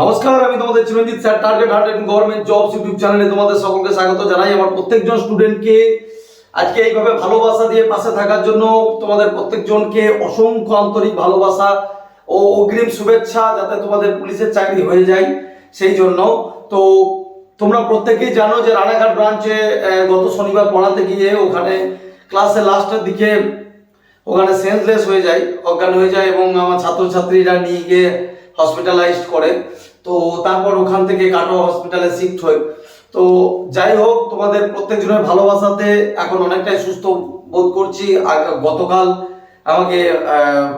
নমস্কার, আমি তোমাদের Chiranjit sir target hundred government jobs YouTube চ্যানেলে তোমাদের সকলকে স্বাগত জানাই। আমার প্রত্যেকজন স্টুডেন্টকে আজকে এইভাবে ভালোবাসা দিয়ে পাশে থাকার জন্য তোমাদের প্রত্যেকজনকে অসংখ্য আন্তরিক ভালোবাসা ও অগ্রিম শুভেচ্ছা যাতে তোমাদের পুলিশের চাকরি হয়ে যায়। সেই জন্য তো তোমরা প্রত্যেকেই জানো যে রানাঘাট ব্রাঞ্চে গত শনিবার পড়াতে গিয়ে ওখানে ক্লাসের লাস্টের দিকে ওখানে সেন্সলেস হয়ে যায়, অজ্ঞান হয়ে যায় এবং আমার ছাত্রছাত্রীরা নিয়ে গিয়ে হসপিটালাইজড করে। তো তারপর ওখান থেকে কাটো হসপিটালে শিফট হয়। তো যাই হোক, তোমাদের প্রত্যেকজনের ভালোবাসাতে এখন অনেকটাই সুস্থ বোধ করছি। গতকাল আমাকে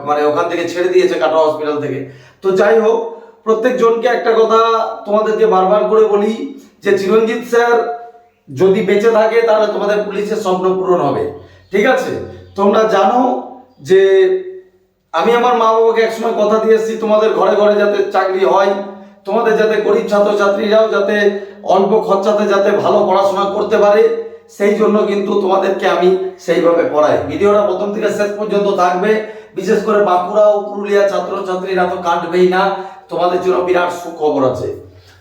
মানে ওখান থেকে ছেড়ে দিয়েছে কাটো হসপিটাল থেকে। তো যাই হোক, প্রত্যেকজনকে একটা কথা তোমাদেরকে বারবার করে বলি যে, চিরঞ্জিত স্যার, যদি বেঁচে থাকে তাহলে তোমাদের পুলিশের স্বপ্ন পূরণ হবে। ঠিক আছে? তোমরা জানো যে, আমি আমার মা বাবাকে একসময় কথা দিয়ে এসেছি তোমাদের ঘরে ঘরে যাতে চাকরি হয় তোমাদের যাতে গরিব ছাত্রছাত্রীরাও যাতে অল্প খরচাতে যাতে ভালো পড়াশোনা করতে পারে, সেই জন্য কিন্তু তোমাদেরকে আমি সেইভাবে পড়াই। ভিডিওটা প্রথম থেকে শেষ পর্যন্ত থাকবে। বিশেষ করে বাঁকুড়া ও পুরুলিয়া ছাত্রছাত্রীরা তো কাটবেই না, তোমাদের জন্য বিরাট সুখবর আছে।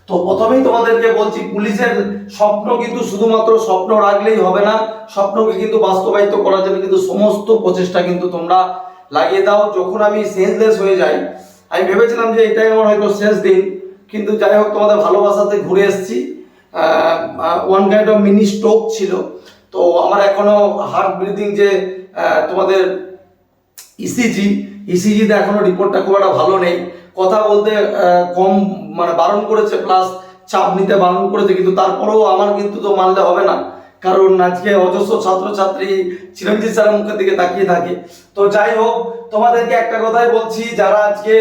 তো প্রথমেই তোমাদেরকে বলছি, পুলিশের স্বপ্ন কিন্তু শুধুমাত্র স্বপ্ন রাখলেই হবে না, স্বপ্নকে কিন্তু বাস্তবায়িত করা যাবে কিন্তু সমস্ত প্রচেষ্টা কিন্তু তোমরা লাগিয়ে দাও। যখন আমি সেন্সলেস হয়ে যাই, আমি ভেবেছিলাম যে এটাই আমার হয়তো শেষ দিন। কিন্তু যাই হোক, তোমাদের ভালোবাসাতে ঘুরে এসেছি। One kind of mini stroke ছিল। তো আমার এখনও হার্ট ব্রিদিং যে তোমাদের ইসিজি ইসিজিতে এখনও রিপোর্টটা খুব একটা ভালো নেই। কথা বলতে কম মানে বারণ করেছে প্লাস চাপ নিতে বারণ করেছে, কিন্তু তারপরেও আমার কিন্তু তো মানলে হবে না। কারণ আজকে অজস্র ছাত্রছাত্রী চিরঞ্জিত স্যারের মুখের দিকে তাকিয়ে থাকে। তো যাই হোক, তোমাদেরকে একটা কথাই বলছি, যারা আজকে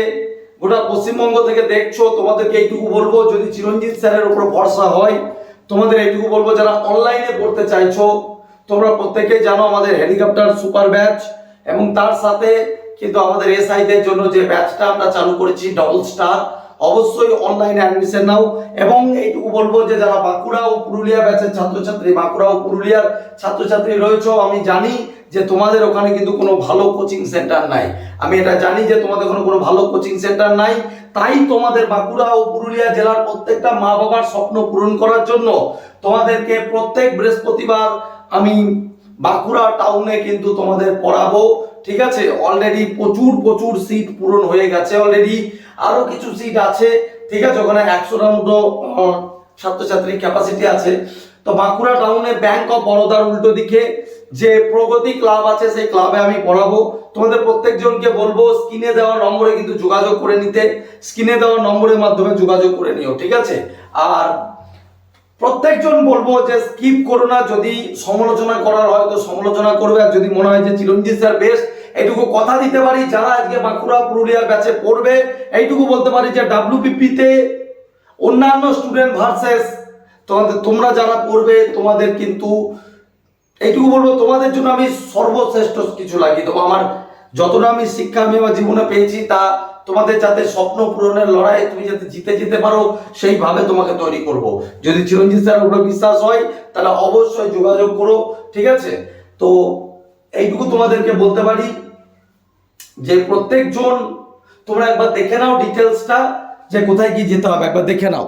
গোটা পশ্চিমবঙ্গ থেকে দেখছ, তোমাদেরকে এইটুকু বলব, যদি চিরঞ্জিত স্যারের উপর ভরসা হয়, তোমাদের এইটুকু বলব, যারা অনলাইনে পড়তে চাইছো, তোমরা প্রত্যেকেই জানো আমাদের হেলিকপ্টার সুপার ব্যাচ এবং তার সাথে কিন্তু আমাদের এসআইদের জন্য যে ব্যাচটা আমরা চালু করেছি ডবল স্টার অবশ্যই অনলাইনে অ্যাডমিশন নাও। এবং এইটুকু বলব যে, যারা বাঁকুড়া ও পুরুলিয়া ব্যাচের ছাত্রছাত্রী, বাঁকুড়া ও পুরুলিয়ার ছাত্রছাত্রী রয়েছে, আমি জানি যে তোমাদের ওখানে কিন্তু কোনো ভালো কোচিং সেন্টার নাই। আমি এটা জানি যে, তোমাদের ওখানে কোনো ভালো কোচিং সেন্টার নাই। তাই তোমাদের বাঁকুড়া ও পুরুলিয়া জেলার প্রত্যেকটা মা বাবার স্বপ্ন পূরণ করার জন্য তোমাদেরকে প্রত্যেক বৃহস্পতিবার আমি বাঁকুড়া টাউনে কিন্তু তোমাদের পড়াবো। ঠিক আছে? অলরেডি প্রচুর প্রচুর সিট পূরণ হয়ে গেছে অলরেডি আরও কিছু সিট আছে, ঠিক আছে? ওখানে একশোটার মতো ছাত্রছাত্রীর ক্যাপাসিটি আছে। তো বাঁকুড়া টাউনে ব্যাংক অফ বরোদার উল্টো দিকে যে প্রগতি ক্লাব আছে, সেই ক্লাবে আমি পড়াবো। তোমাদের প্রত্যেকজনকে বলব স্ক্রিনে দেওয়া নম্বরে কিন্তু যোগাযোগ করে নিতে। স্ক্রিনে দেওয়া নম্বরের মাধ্যমে যোগাযোগ করে নিও, ঠিক আছে? আর প্রত্যেকজন বলব যে স্কিপ করো না, যদি সমালোচনা করার হয় তো সমালোচনা করবে, আর যদি মনে হয় যে চিরঞ্জিত স্যার বেস্ট এইটুকু কথা দিতে পারি, যারা আজকে বাঁকুড়া পুরুলিয়ার ব্যাচে পড়বে, এইটুকু বলতে পারি যে ডাব্লিউপিপিতে অন্যান্য স্টুডেন্ট ভার্সেস তোমাদের, তোমরা যারা পড়বে, তোমাদের কিন্তু, এইটুকু বলব, তোমাদের জন্য আমি সর্বশ্রেষ্ঠ কিছু লাগিয়ে দেবো। আমার যতটা আমি শিক্ষা আমি আমার জীবনে পেয়েছি, তা তোমাদের যাতে স্বপ্ন পূরণের লড়াই তুমি যাতে জিতে যেতে পারো, সেইভাবে তোমাকে তৈরি করব। যদি চিরঞ্জিত স্যার উপরে বিশ্বাস হয়, তাহলে অবশ্যই যোগাযোগ করো, ঠিক আছে? তো এইটুকু তোমাদেরকে বলতে পারি যে প্রত্যেকজন, তোমরা একবার দেখে নাও ডিটেলসটা যে কোথায় কি যেতে হবে, একবার দেখে নাও।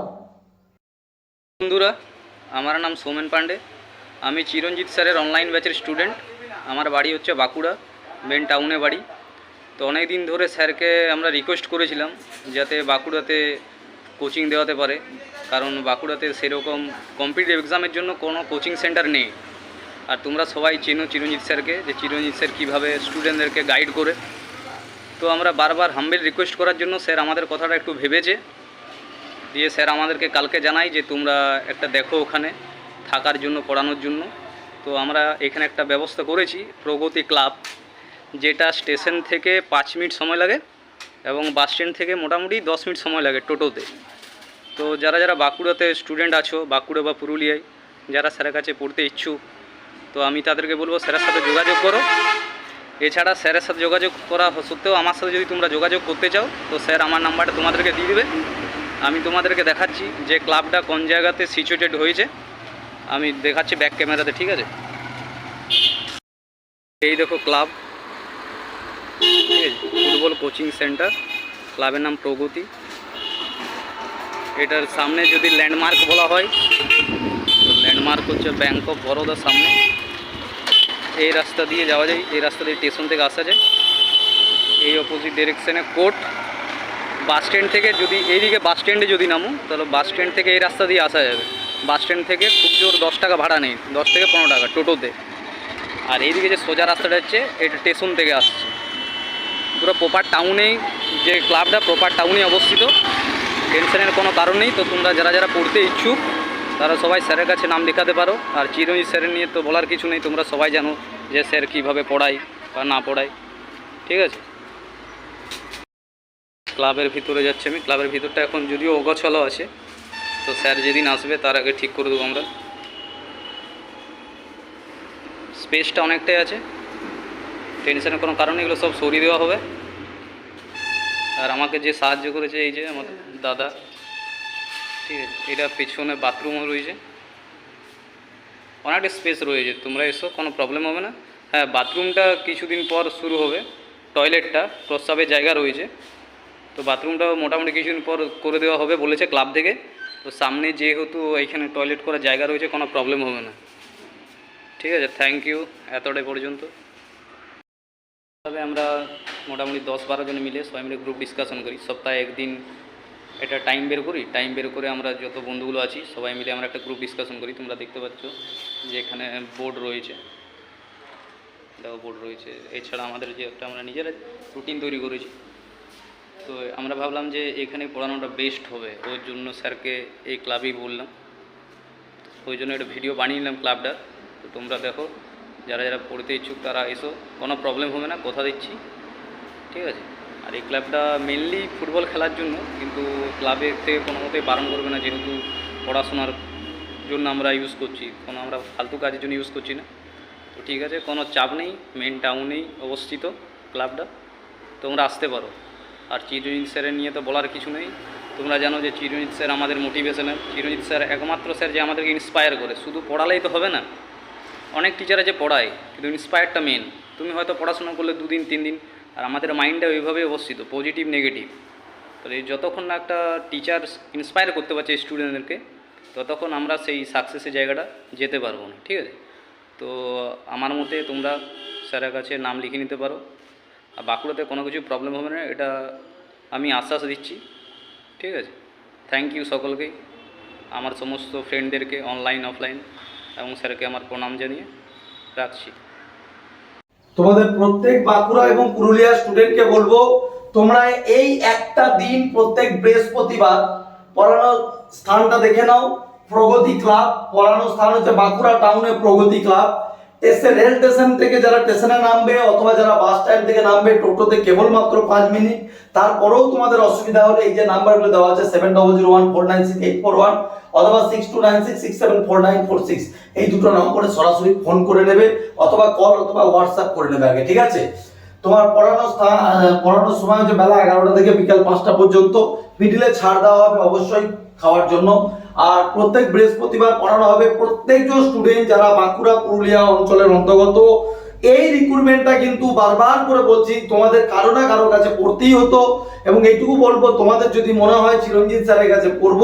বন্ধুরা, আমার নাম সৌমেন পান্ডে আমি চিরঞ্জিত স্যারের অনলাইন ব্যাচের স্টুডেন্ট আমার বাড়ি হচ্ছে বাঁকুড়া মেন টাউনে বাড়ি। তো অনেক দিন ধরে স্যারকে আমরা রিকোয়েস্ট করেছিলাম যাতে বাঁকুড়াতে কোচিং দেওয়াতে পারে, কারণ বাঁকুড়াতে সেরকম কম্পিটিটিভ এক্সামের জন্য কোনো কোচিং সেন্টার নেই। আর তোমরা সবাই চেনো চিরঞ্জিত স্যারকে, যে চিরঞ্জিত স্যার কীভাবে স্টুডেন্টদেরকে গাইড করে। তো আমরা বারবার হাম্বেল রিকোয়েস্ট করার জন্য স্যার আমাদের কথাটা একটু ভেবেছে, দিয়ে স্যার আমাদেরকে কালকে জানাই যে তোমরা একটা দেখো ওখানে থাকার জন্য, পড়ানোর জন্য। তো আমরা এখানে একটা ব্যবস্থা করেছি, প্রগতি ক্লাব। যেটা স্টেশন থেকে পাঁচ মিনিট সময় লাগে এবং বাস স্ট্যান্ড থেকে মোটামুটি দশ মিনিট সময় লাগে টোটোতে। তো যারা যারা বাঁকুড়াতে স্টুডেন্ট আছো, বাঁকুড়া বা পুরুলিয়ায়, যারা স্যারের কাছে পড়তে ইচ্ছুক, তো আমি তাদেরকে বলব স্যারের সাথে যোগাযোগ করো। এছাড়া স্যারের সাথে যোগাযোগ করা সত্ত্বেও আমার সাথে যদি তোমরা যোগাযোগ করতে চাও, তো স্যার আমার নাম্বারটা তোমাদেরকে দিয়ে দেবে। আমি তোমাদেরকে দেখাচ্ছি যে ক্লাবটা কোন জায়গাতে সিচুয়েটেড হয়েছে। আমি দেখাচ্ছি ব্যাক ক্যামেরাতে ঠিক আছে? এই দেখো ক্লাব। ফুটবল কোচিং সেন্টার, ক্লাবের নাম প্রগতি। এটার সামনে যদি ল্যান্ডমার্ক বলা হয়, তো ল্যান্ডমার্ক হচ্ছে ব্যাংক অফ বরোদার সামনে। এই রাস্তা দিয়ে যাওয়া যায়, এই রাস্তা দিয়ে স্টেশন থেকে আসা যায়। এই অপোজিট ডিরেকশনে কোর্ট বাস স্ট্যান্ড থেকে যদি, এইদিকে বাস স্ট্যান্ডে যদি নামো, তাহলে বাস স্ট্যান্ড থেকে এই রাস্তা দিয়ে আসা যাবে। বাস স্ট্যান্ড থেকে খুব জোর দশ টাকা ভাড়া নেই, দশ থেকে পনেরো টাকা টোটোতে। আর এইদিকে যে সোজা রাস্তাটা হচ্ছে, এটা স্টেশন থেকে আসছে। পুরো প্রপার টাউনেই যে ক্লাবটা প্রপার টাউনে অবস্থিত। টেনশনের কোনো কারণ নেই। তো তোমরা যারা যারা পড়তে ইচ্ছুক, তারা সবাই স্যারের কাছে নাম লেখাতে পারো। আর চিরঞ্জিত স্যারের নিয়ে তো বলার কিছু নেই। তোমরা সবাই জানো যে স্যার কীভাবে পড়ায় বা না পড়ায়। ঠিক আছে? ক্লাবের ভিতরে যাচ্ছে আমি। ক্লাবের ভিতরটা এখন যদিও অগছালো আছে, তো স্যার যেদিন আসবে তার আগে ঠিক করে দেবো আমরা। স্পেসটা অনেকটাই আছে। টেনশনের কোনো কারণে এগুলো সব সরিয়ে দেওয়া হবে। আর আমাকে যে সাহায্য করেছে এই যে আমার দাদা, ঠিক আছে, এটা পেছনে বাথরুমও রয়েছে। অনেকটা স্পেস রয়েছে, তোমরা এসো, কোনো প্রবলেম হবে না। হ্যাঁ বাথরুমটা কিছুদিন পর শুরু হবে টয়লেটটা প্রস্রাবের জায়গা রয়েছে। তো বাথরুমটাও মোটামুটি কিছুদিন পর করে দেওয়া হবে বলেছে ক্লাব থেকে। তো সামনে যেহেতু এইখানে টয়লেট করার জায়গা রয়েছে, কোনো প্রবলেম হবে না। ঠিক আছে থ্যাংক ইউ এতটাই পর্যন্ত। তবে আমরা মোটামুটি দশ বারো জন মিলে সবাই মিলে গ্রুপ ডিসকাশন করি। সপ্তাহে একদিন একটা টাইম বের করি। টাইম বের করে আমরা যত বন্ধুগুলো আছি, সবাই মিলে আমরা একটা গ্রুপ ডিসকাশন করি। তোমরা দেখতে পাচ্ছ যে এখানে বোর্ড রয়েছে। দেখো বোর্ড রয়েছে। এছাড়া আমাদের যে একটা আমরা নিজেরা রুটিন তৈরি করেছি। তো আমরা ভাবলাম যে এখানে পড়ানোটা বেস্ট হবে। ওর জন্য স্যারকে এই ক্লাবেই বললাম। ওই জন্য একটা ভিডিও বানিয়ে নিলাম ক্লাবটা তো তোমরা দেখো যারা যারা পড়তে ইচ্ছুক তারা এসো, কোনো প্রবলেম হবে না, কথা দিচ্ছি। ঠিক আছে? আর এই ক্লাবটা মেনলি ফুটবল খেলার জন্য, কিন্তু ক্লাবের থেকে কোনো মতেই বারণ করবে না, যেহেতু পড়াশোনার জন্য আমরা ইউজ করছি, কোনো আমরা ফালতু কাজের জন্য ইউজ করছি না। তো ঠিক আছে, কোনো চাপ নেই মেন টাউনেই অবস্থিত ক্লাবটা তোমরা আসতে পারো। আর চিরঞ্জিত স্যারের নিয়ে তো বলার কিছু নেই। তোমরা জানো যে চিরঞ্জিত স্যার আমাদের মোটিভেশনাল চিরঞ্জিত স্যার একমাত্র স্যার যে আমাদেরকে ইন্সপায়ার করে। শুধু পড়ালেই তো হবে না। অনেক টিচার আছে পড়ায়, কিন্তু ইন্সপায়ারটা মেন তুমি হয়তো পড়াশোনা করলে দুদিন তিন দিন আর আমাদের মাইন্ডটা ওইভাবে অবস্থিত পজিটিভ নেগেটিভ তো এই যতক্ষণ না একটা টিচার ইন্সপায়ার করতে পারছে স্টুডেন্টদেরকে ততক্ষণ আমরা সেই সাকসেসের জায়গাটা যেতে পারব না, ঠিক আছে? তো আমার মতে তোমরা স্যারের কাছে নাম লিখে নিতে পারো, আর বাঁকুড়াতে কোনো কিছু প্রবলেম হবে না, এটা আমি আশ্বাস দিচ্ছি, ঠিক আছে? থ্যাংক ইউ সকলকেই, আমার সমস্ত ফ্রেন্ডদেরকে অনলাইন অফলাইন এবং স্যারকে আমার প্রণাম জানিয়ে রাখছি। তোমাদের প্রত্যেক বাঁকুড়া এবং পুরুলিয়া স্টুডেন্টকে বলব, তোমরা এই একটা দিন প্রত্যেক বৃহস্পতিবার পড়ানোর স্থানটা দেখে নাও। প্রগতি ক্লাব, পড়ানো স্থান হচ্ছে বাঁকুড়া টাউনে Pragati club. Station rail station থেকে যারা স্টেশনে নামবে অথবা যারা বাস স্ট্যান্ড থেকে নামবে, টোটোতে কেবলমাত্র পাঁচ মিনিট। তারপরেও তোমাদের অসুবিধা হলে এই যে নাম্বারগুলো দেওয়া আছে seven double zero one four nine six eight four one অথবা six two nine six six seven four nine four six এই দুটো নম্বরে সরাসরি ফোন করে নেবে অথবা কল অথবা হোয়াটসঅ্যাপ করে নেবে আগে, ঠিক আছে? তোমার পড়ানোর স্থান পড়ানোর সময় হচ্ছে বেলা এগারোটা থেকে বিকাল পাঁচটা পর্যন্ত। মিডিলে ছাড় দেওয়া হবে অবশ্যই খাওয়ার জন্য। আর প্রত্যেক বৃহস্পতিবার পড়ানো হবে প্রত্যেকজন স্টুডেন্ট যারা বাঁকুড়া, পুরুলিয়া অঞ্চলের অন্তর্গত। এই রিক্রুটমেন্টটা কিন্তু বারবার করে বলছি, তোমাদের কারও না কারও কাছে পড়তেই হতো এবং এইটুকু বলব, তোমাদের যদি মনে হয় চিরঞ্জিত স্যারের কাছে পড়ব।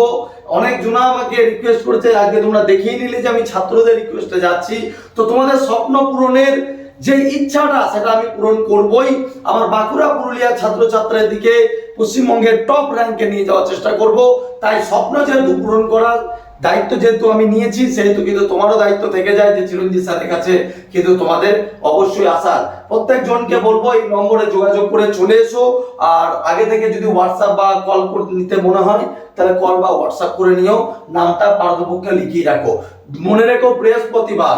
অনেক জনা আমাকে রিকোয়েস্ট করেছে, আজকে তোমরা দেখিয়ে নিলে যে আমি ছাত্রদের রিকোয়েস্টে যাচ্ছি। তো তোমাদের স্বপ্ন পূরণের যে ইচ্ছাটা, সেটা আমি পূরণ করবই। আমার বাঁকুড়া, পুরুলিয়া ছাত্রছাত্রীর দিকে পশ্চিমবঙ্গের টপ র্যাঙ্কে নিয়ে যাওয়ার চেষ্টা করব। তাই স্বপ্ন যেহেতু পূরণ করার দায়িত্ব যেহেতু আমি নিয়েছি, সেহেতু কিন্তু তোমারও দায়িত্ব থেকে যায় যে চিরঞ্জিত স্যারের কাছে কিন্তু তোমাদের অবশ্যই আসার। প্রত্যেক জনকে বলব এই নম্বরে যোগাযোগ করে চলে এসো। আর আগে থেকে যদি হোয়াটসঅ্যাপ বা কল নিতে মনে হয়, তাহলে কল বা হোয়াটসঅ্যাপ করে নিও। নামটা পারদপক্ষে লিখিয়ে রাখো। মনে রেখো বৃহস্পতিবার।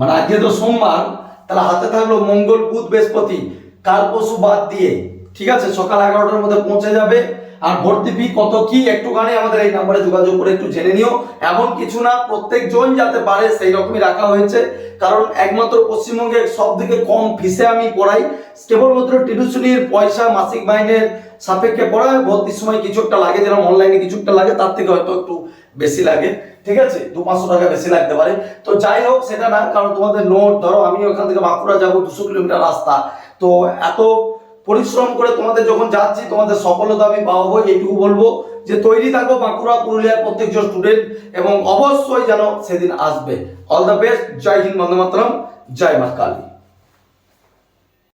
মানে আজকে তো সোমবার, তাহলে হাতে থাকল মঙ্গল, বুধ, বৃহস্পতি, কাল পশু বাদ দিয়ে, ঠিক আছে? সকাল এগারোটার মধ্যে পৌঁছে যাবে। আর ভর্তি ফি কত কি একটুখানি আমাদের এই নাম্বারে যোগাযোগ করে একটু জেনে নিও। এমন কিছু না প্রত্যেক জন যাতে পারে সেই রকমই রাখা হয়েছে। কারণ একমাত্র পশ্চিমবঙ্গে সব থেকে কম ফিসে আমি পড়াই। কেবলমাত্র টিউশনির পয়সা, মাসিক মাইনের সাপেক্ষে পড়ায় ভর্তির সময় কিছু একটা লাগে, যেরকম অনলাইনে কিছু একটা লাগে, তার থেকে হয়তো একটু বেশি লাগে। ঠিক আছে? দু পাঁচশো টাকা বেশি লাগতে পারে। তো যাই হোক, সেটা না, কারণ তোমাদের নোট ধরো আমি ওখান থেকে বাঁকুড়া যাব, দুশো কিলোমিটার রাস্তা। তো এত পরিশ্রম করে তোমাদের যখন যাচ্ছি, তোমাদের সফলতা আমি পাবো, এইটুকু বলব যে তৈরি থাকব বাঁকুড়া, পুরুলিয়ার প্রত্যেকজন স্টুডেন্ট এবং অবশ্যই যেন সেদিন আসবে। অল দ্য বেস্ট জয় হিন্দ, বন্দে মাতরম, জয় মা কালী।